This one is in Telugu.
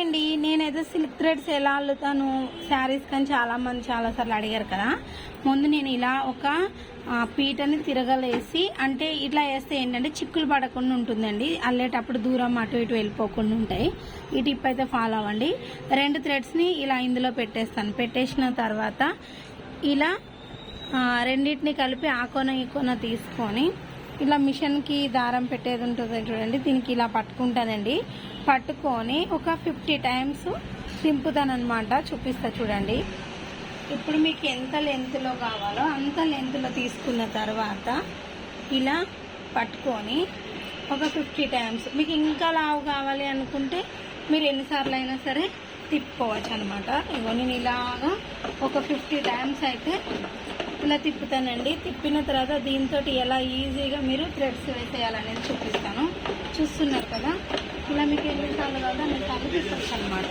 అండి నేనైతే సిల్క్ థ్రెడ్స్ ఎలా అల్లుతాను? శారీస్ కానీ చాలా మంది చాలా సార్లు అడిగారు కదా. ముందు నేను ఇలా ఒక పీటని తిరగలేసి అంటే ఇట్లా వేస్తే ఏంటంటే చిక్కులు పడకుండా ఉంటుందండి. అల్లేటప్పుడు దూరం అటు ఇటు వెళ్ళిపోకుండా ఉంటాయి. ఈ టిప్ అయితే ఫాలో అవ్వండి. రెండు థ్రెడ్స్ని ఇలా ఇందులో పెట్టేస్తాను. పెట్టేసిన తర్వాత ఇలా రెండింటిని కలిపి ఆ కొన ఈ కొన తీసుకొని ఇలా మిషన్కి దారం పెట్టేది ఉంటుంది చూడండి దీనికి ఇలా పట్టుకుంటానండి. పట్టుకొని ఒక ఫిఫ్టీ టైమ్స్ తింపుతానమాట చూపిస్తా చూడండి. ఇప్పుడు మీకు ఎంత లెంత్లో కావాలో అంత లెంత్లో తీసుకున్న తర్వాత ఇలా పట్టుకొని ఒక ఫిఫ్టీ టైమ్స్ మీకు ఇంకా లావు కావాలి అనుకుంటే మీరు ఎన్నిసార్లు అయినా సరే తిప్పుకోవచ్చు అనమాట ఇగో నేను ఇలాగా ఒక ఫిఫ్టీ టైమ్స్ అయితే ఇలా తిప్పుతానండి. తిప్పిన తర్వాత దీంతో ఎలా ఈజీగా మీరు థ్రెడ్స్ వేసేయాలనేది చూపిస్తాను. చూస్తున్నారు కదా? ఇలా మీకు ఎన్నిసార్లు కావాలో అన్నిసార్లు తీసుకోవచ్చు అనమాట